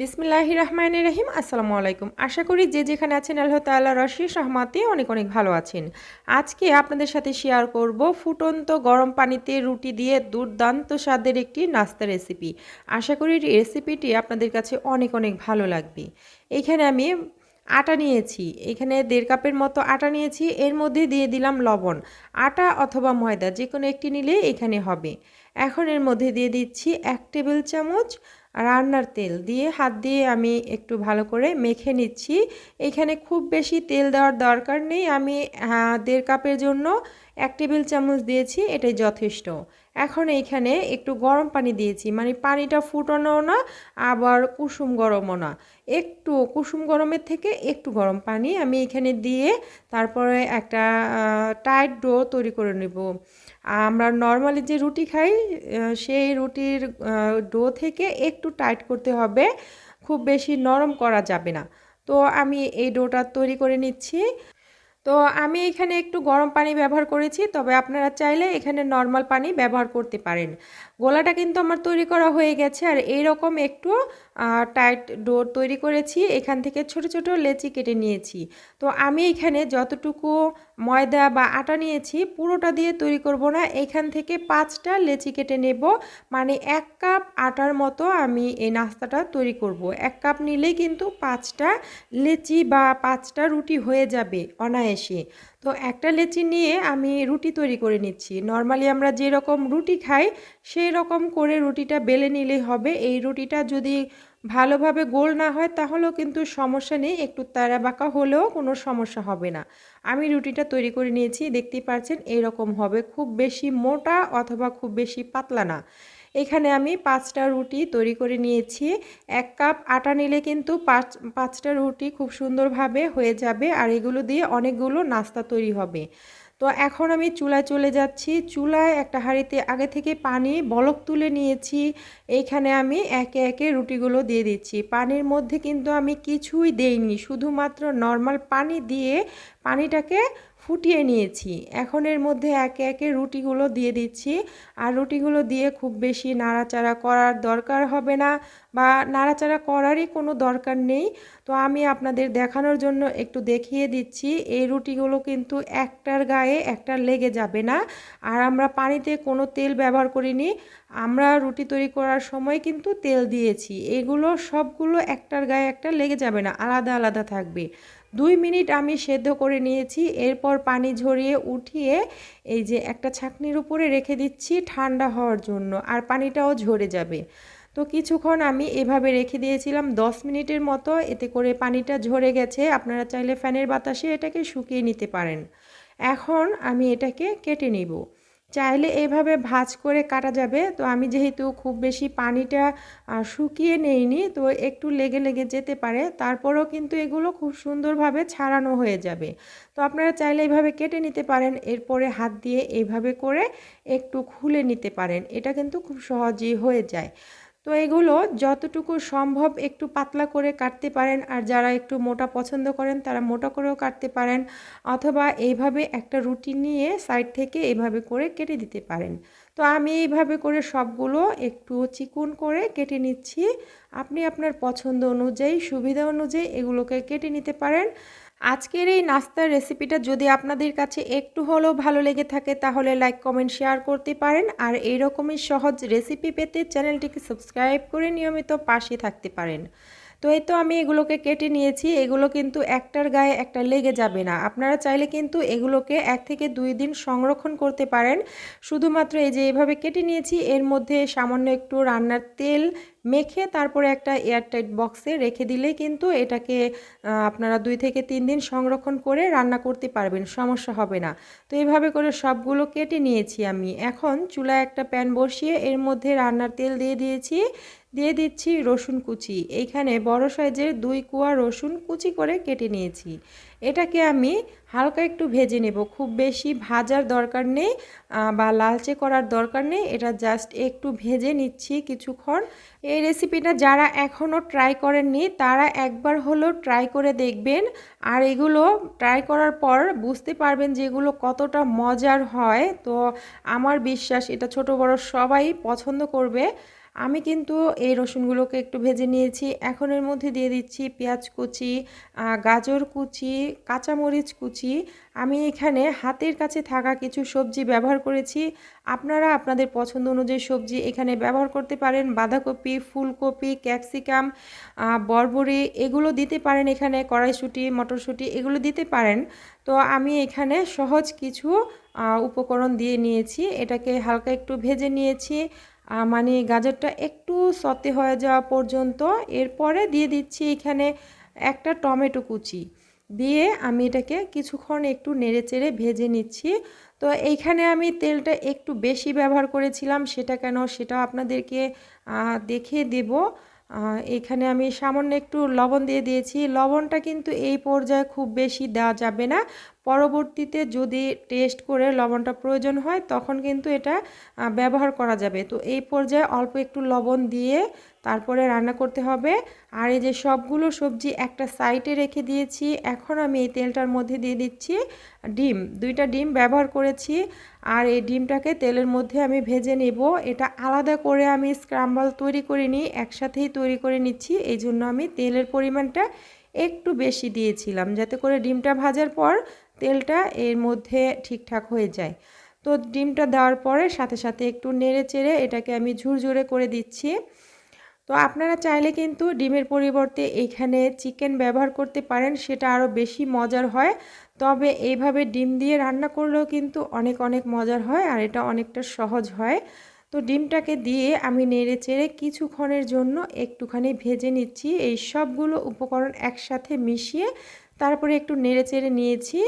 বিসমিল্লাহ রহমান রহিম, আসসালামু আলাইকুম। আশা করি যে যেখানে আছেন আল্লাহ তাল্লাহ রশির সহমাতে অনেক অনেক ভালো আছেন। আজকে আপনাদের সাথে শেয়ার করব ফুটন্ত গরম পানিতে রুটি দিয়ে দুর্দান্ত স্বাদের একটি নাস্তা রেসিপি আশা করি রেসিপিটি আপনাদের কাছে অনেক অনেক ভালো লাগবে। এখানে আমি আটা নিয়েছি, এখানে দেড় কাপের মতো আটা নিয়েছি, এর মধ্যে দিয়ে দিলাম লবণ। আটা অথবা ময়দা যে কোনো একটি নিলে এখানে হবে। এখন এর মধ্যে দিয়ে দিচ্ছি এক টেবিল চামচ রান্নার তেল দিয়ে হাত দিয়ে আমি একটু ভালো করে মেখে নিচ্ছি। এখানে খুব বেশি তেল দেওয়ার দরকার নেই। আমি দেড় কাপের জন্য এক টেবিল চামচ দিয়েছি, এটাই যথেষ্ট। এখন এইখানে একটু গরম পানি দিয়েছি মানে পানিটা ফুটানো না, আবার কুসুম গরমও না। একটু কুসুম গরমের থেকে একটু গরম পানি আমি এখানে দিয়ে তারপরে একটা টাইট ডো তৈরি করে নেব। আমরা নর্মালি যে রুটি খাই সেই রুটির ডো থেকে একটু টাইট করতে হবে, খুব বেশি নরম করা যাবে না। তো আমি এই ডোটা তৈরি করে নিচ্ছি। তো আমি এখানে একটু গরম পানি ব্যবহার করেছি, তবে আপনারা চাইলে এখানে নর্মাল পানি ব্যবহার করতে পারেন। গোলাটা কিন্তু আমার তৈরি করা হয়ে গেছে, আর এই রকম একটু টাইট ডোর তৈরি করেছি, এখান থেকে ছোট ছোট লেচি কেটে নিয়েছি। তো আমি এখানে যতটুকু ময়দা বা আটা নিয়েছি, পুরোটা দিয়ে তৈরি করব না, এখান থেকে পাঁচটা লেচি কেটে নেব। মানে এক কাপ আটার মতো আমি এই নাস্তাটা তৈরি করব। এক কাপ নিলেই কিন্তু পাঁচটা লেচি বা পাঁচটা রুটি হয়ে যাবে অনায়াসে। তো একটা লেচি নিয়ে আমি রুটি তৈরি করে নিচ্ছি। নর্মালি আমরা যেরকম রুটি খাই, সেই রকম করে রুটিটা বেলে নিলেই হবে। এই রুটিটা যদি ভালোভাবে গোল না হয় তাহলেও কিন্তু সমস্যা নেই। একটু তারা বাঁকা হলেও কোনো সমস্যা হবে না। আমি রুটিটা তৈরি করে নিয়েছি, দেখতেই পাচ্ছেন এরকম হবে। খুব বেশি মোটা অথবা খুব বেশি পাতলা না। এখানে আমি পাঁচটা রুটি তৈরি করে নিয়েছি। এক কাপ আটা নিলে কিন্তু পাঁচ, পাঁচটা রুটি খুব সুন্দরভাবে হয়ে যাবে। আর এগুলো দিয়ে অনেকগুলো নাস্তা তৈরি হবে। তো এখন আমি চুলায় চলে যাচ্ছি। চুলায় একটা হাঁড়িতে আগে থেকে পানি বলক তুলে নিয়েছি। এইখানে আমি একে একে রুটিগুলো দিয়ে দিচ্ছি। পানির মধ্যে কিন্তু আমি কিছুই দেইনি। শুধুমাত্র নর্মাল পানি দিয়ে পানিটাকে ফুটিয়ে নিয়েছি। এখন এর মধ্যে একে একে রুটিগুলো দিয়ে দিচ্ছি। আর রুটিগুলো দিয়ে খুব বেশি নাড়াচাড়া করার দরকার হবে না বা নাড়াচাড়া করারই কোনো দরকার নেই। তো আমি আপনাদের দেখানোর জন্য একটু দেখিয়ে দিচ্ছি। এই রুটিগুলো কিন্তু একটার গায়ে একটা লেগে যাবে না। আর আমরা পানিতে কোনো তেল ব্যবহার করিনি। আমরা রুটি তৈরি করার সময় কিন্তু তেল দিয়েছি। এগুলো সবগুলো একটার গায়ে একটা লেগে যাবে না। আলাদা আলাদা থাকবে। দুই মিনিট আমি সেদ্ধ করে নিয়েছি, এরপর পানি ঝরিয়ে উঠিয়ে এই যে একটা ছাকনির উপরে রেখে দিচ্ছি ঠান্ডা হওয়ার জন্য, আর পানিটাও ঝরে যাবে। তো কিছুক্ষণ আমি এভাবে রেখে দিয়েছিলাম, দশ মিনিটের মতো, এতে করে পানিটা ঝরে গেছে। আপনারা চাইলে ফ্যানের বাতাসে এটাকে শুকিয়ে নিতে পারেন। এখন আমি এটাকে কেটে নিব। চাইলে এভাবে ভাজ করে কাটা যাবে। তো আমি যেহেতু খুব বেশি পানিটা শুকিয়ে নেইনি, তো একটু লেগে লেগে যেতে পারে। তারপরেও কিন্তু এগুলো খুব সুন্দরভাবে ছাড়ানো হয়ে যাবে। তো আপনারা চাইলে এইভাবে কেটে নিতে পারেন। এরপরে হাত দিয়ে এইভাবে করে একটু খুলে নিতে পারেন। এটা কিন্তু খুব সহজেই হয়ে যায়। তো এগুলো যতটুকু সম্ভব একটু পাতলা করে কাটতে পারেন, আর যারা একটু মোটা পছন্দ করেন তারা মোটা করেও কাটতে পারেন, অথবা এইভাবে একটা রুটি নিয়ে সাইড থেকে এইভাবে করে কেটে দিতে পারেন। তো আমি এইভাবে করে সবগুলো একটু চিকুন করে কেটে নিচ্ছি। আপনি আপনার পছন্দ অনুযায়ী, সুবিধা অনুযায়ী এগুলোকে কেটে নিতে পারেন। আজকের এই নাস্তার রেসিপিটা যদি আপনাদের কাছে একটু হলেও ভালো লেগে থাকে, তাহলে লাইক কমেন্ট শেয়ার করতে পারেন। আর এই এইরকমই সহজ রেসিপি পেতে চ্যানেলটিকে সাবস্ক্রাইব করে নিয়মিত পাশে থাকতে পারেন। তো এই তো আমি এগুলোকে কেটে নিয়েছি, এগুলো কিন্তু একটার গায়ে একটা লেগে যাবে না। আপনারা চাইলে কিন্তু এগুলোকে এক থেকে দুই দিন সংরক্ষণ করতে পারেন। শুধুমাত্র এই যে এভাবে কেটে নিয়েছি, এর মধ্যে সামান্য একটু রান্নার তেল মেখে তারপরে একটা এয়ারটাইট বক্সে রেখে দিলে কিন্তু এটাকে আপনারা দুই থেকে তিন দিন সংরক্ষণ করে রান্না করতে পারবেন, সমস্যা হবে না। তো এইভাবে করে সবগুলো কেটে নিয়েছি আমি। এখন চুলায় একটা প্যান বসিয়ে এর মধ্যে রান্নার তেল দিয়ে দিয়েছি। দিয়ে দিচ্ছি রসুন কুচি। এইখানে বড় সাইজের দুই কুয়া রসুন কুচি করে কেটে নিয়েছি। এটাকে আমি হালকা একটু ভেজে নেব। খুব বেশি ভাজার দরকার নেই বা লালচে করার দরকার নেই। এটা জাস্ট একটু ভেজে নিচ্ছি কিছুক্ষণ। এই রেসিপিটা যারা এখনও ট্রাই করেননি, তারা একবার হলেও ট্রাই করে দেখবেন। আর এগুলো ট্রাই করার পর বুঝতে পারবেন যে এগুলো কতটা মজার হয়। তো আমার বিশ্বাস এটা ছোট বড় সবাই পছন্দ করবে। আমি কিন্তু এই রসুনগুলোকে একটু ভেজে নিয়েছি। এখন এর মধ্যে দিয়ে দিচ্ছি পেঁয়াজ কুচি গাজর কুচি, কাঁচামরিচ কুচি। আমি এখানে হাতের কাছে থাকা কিছু সবজি ব্যবহার করেছি। আপনারা আপনাদের পছন্দ অনুযায়ী সবজি এখানে ব্যবহার করতে পারেন। বাঁধাকপি, ফুলকপি, ক্যাপসিকাম বরবরি এগুলো দিতে পারেন এখানে, কড়াইশুঁটি, মটরশুঁটি, এগুলো দিতে পারেন। তো আমি এখানে সহজ কিছু উপকরণ দিয়ে নিয়েছি। এটাকে হালকা একটু ভেজে নিয়েছি। মানে গাজরটা একটু সতে হয়ে যাওয়া পর্যন্ত এরপরে দিয়ে দিচ্ছি এখানে একটা টমেটো কুচি। দিয়ে আমি এটাকে কিছুক্ষণ একটু নেড়ে চেড়ে ভেজে নিচ্ছি। তো এইখানে আমি তেলটা একটু বেশি ব্যবহার করেছিলাম, সেটা কেন সেটাও আপনাদেরকে দেখিয়ে দেব। এখানে আমি সামান্য একটু লবণ দিয়ে দিয়েছি। লবণটা কিন্তু এই পর্যায়ে খুব বেশি দেওয়া যাবে না। পরবর্তীতে যদি টেস্ট করে লবণটা প্রয়োজন হয়, তখন কিন্তু এটা ব্যবহার করা যাবে। তো এই পর্যায়ে অল্প একটু লবণ দিয়ে তারপরে রান্না করতে হবে। আর এই যে সবগুলো সবজি একটা সাইডে রেখে দিয়েছি, এখন আমি এই তেলটার মধ্যে দিয়ে দিচ্ছি ডিম। দুইটা ডিম ব্যবহার করেছি। আর এই ডিমটাকে তেলের মধ্যে আমি ভেজে নেব। এটা আলাদা করে আমি স্ক্রাম্বল তৈরি করে নিই একসাথেই তৈরি করে নিচ্ছি। এই জন্য আমি তেলের পরিমাণটা একটু বেশি দিয়েছিলাম, যাতে করে ডিমটা ভাজার পর তেলটা এর মধ্যে ঠিকঠাক হয়ে যায়। তো ডিমটা দেওয়ার পরে সাথে সাথে একটু নেড়ে চেড়ে এটাকে আমি ঝুরঝুরে করে দিচ্ছি। তো আপনারা চাইলে কিন্তু ডিমের পরিবর্তে এইখানে চিকেন ব্যবহার করতে পারেন, সেটা আরও বেশি মজার হয়। তবে এইভাবে ডিম দিয়ে রান্না করলেও কিন্তু অনেক অনেক মজার হয় আর এটা অনেকটা সহজ হয়। তো ডিমটাকে দিয়ে আমি নেড়ে চেড়ে কিছুক্ষণের জন্য একটুখানি ভেজে নিচ্ছি। এই সবগুলো উপকরণ একসাথে মিশিয়ে তারপরে একটু নেড়ে চেড়ে নিয়েছি।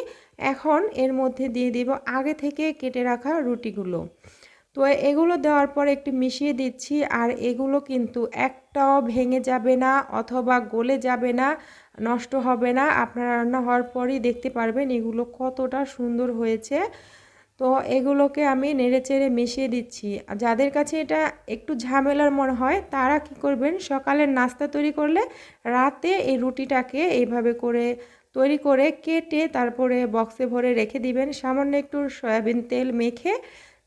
এখন এর মধ্যে দিয়ে দিব আগে থেকে কেটে রাখা রুটিগুলো। তো এগুলো দেওয়ার পর একটু মিশিয়ে দিচ্ছি আর এগুলো কিন্তু একটাও ভেঙে যাবে না অথবা গলে যাবে না, নষ্ট হবে না। আপনারা রান্না হওয়ার পরই দেখতে পারবেন এগুলো কতটা সুন্দর হয়েছে। তো এগুলোকে আমি নেড়ে চেড়ে মিশিয়ে দিচ্ছি। যাদের কাছে এটা একটু ঝামেলার মনে হয়, তারা কি করবেন? সকালের নাস্তা তৈরি করলে রাতে এই রুটিটাকে এইভাবে করে তৈরি করে কেটে তারপরে বক্সে ভরে রেখে দিবেন। সামান্য একটু সয়াবিন তেল মেখে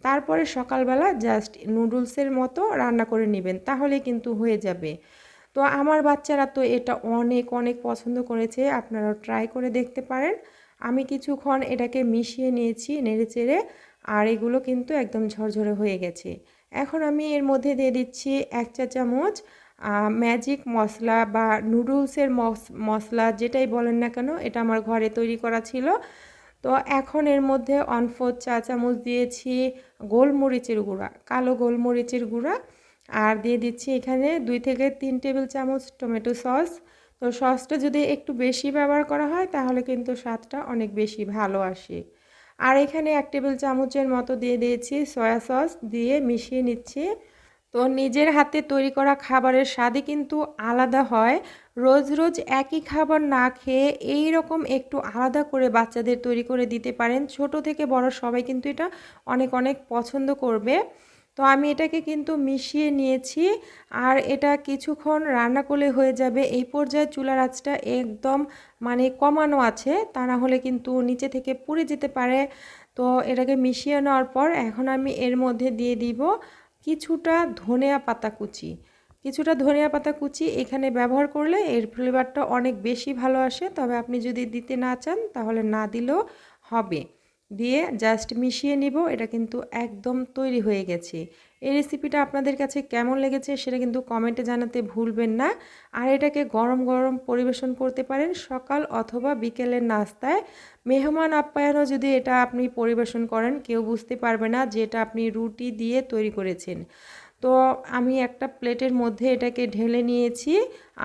তারপরে সকালবেলা জাস্ট নুডলসের মতো রান্না করে নেবেন তাহলে কিন্তু হয়ে যাবে। তো আমার বাচ্চারা তো এটা অনেক অনেক পছন্দ করেছে আপনারা ট্রাই করে দেখতে পারেন। আমি কিছুক্ষণ এটাকে মিশিয়ে নিয়েছি নেড়ে চেড়ে, আর এগুলো কিন্তু একদম ঝরঝরে হয়ে গেছে। এখন আমি এর মধ্যে দিয়ে দিচ্ছি এক চা চামচ ম্যাজিক মশলা বা নুডলসের মশলা যেটাই বলেন না কেন, এটা আমার ঘরে তৈরি করা ছিল। তো এখন এর মধ্যে অনফোর চা চামচ দিয়েছি গোলমরিচের গুঁড়া, কালো গোলমরিচের গুঁড়া। আর দিয়ে দিচ্ছি এখানে দুই থেকে তিন টেবিল চামচ টমেটো সস। তো সসটা যদি একটু বেশি ব্যবহার করা হয়, তাহলে কিন্তু স্বাদটা অনেক বেশি ভালো আসে। আর এখানে এক টেবিল চামচের মতো দিয়ে দিয়েছি সয়া সস, দিয়ে মিশিয়ে নিচ্ছি। তো নিজের হাতে তৈরি করা খাবারের স্বাদই কিন্তু আলাদা হয়। রোজ রোজ একই খাবার না খেয়ে এই রকম একটু আলাদা করে বাচ্চাদের তৈরি করে দিতে পারেন। ছোট থেকে বড় সবাই কিন্তু এটা অনেক অনেক পছন্দ করবে। তো আমি এটাকে কিন্তু মিশিয়ে নিয়েছি আর এটা কিছুক্ষণ রান্না করলে হয়ে যাবে। এই পর্যায়ে চুলার আঁচটা একদম মানে কমানো আছে, তা না হলে কিন্তু নিচে থেকে পুড়ে যেতে পারে। তো এটাকে মিশিয়ে নেওয়ার পর এখন আমি এর মধ্যে দিয়ে দিব কিছুটা ধনেয়া পাতা কুচি। কিছুটা ধনিয়া পাতা কুচি এখানে ব্যবহার করলে এর ফ্লেভারটা অনেক বেশি ভালো আসে। তবে আপনি যদি দিতে না চান, তাহলে না দিলেও হবে। দিয়ে জাস্ট মিশিয়ে নিব, এটা কিন্তু একদম তৈরি হয়ে গেছে। এই রেসিপিটা আপনাদের কাছে কেমন লেগেছে সেটা কিন্তু কমেন্টে জানাতে ভুলবেন না। আর এটাকে গরম গরম পরিবেশন করতে পারেন সকাল অথবা বিকেলের নাস্তায়। মেহমান আপ্যায়নও যদি এটা আপনি পরিবেশন করেন, কেউ বুঝতে পারবে না যে এটা আপনি রুটি দিয়ে তৈরি করেছেন। তো আমি একটা প্লেটের মধ্যে এটাকে ঢেলে নিয়েছি।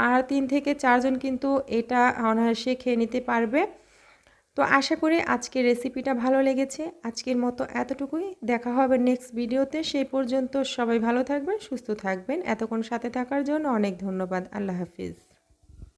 আর তিন থেকে চারজন কিন্তু এটা অনায়াসে খেয়ে নিতে পারবে। তো আশা করি আজকের রেসিপিটা ভালো লেগেছে। আজকের মতো এতটুকুই। দেখা হবে নেক্সট ভিডিওতে সেই পর্যন্ত সবাই ভালো থাকবেন, সুস্থ থাকবেন। এতক্ষণ সাথে থাকার জন্য অনেক ধন্যবাদ। আল্লাহ হাফিজ।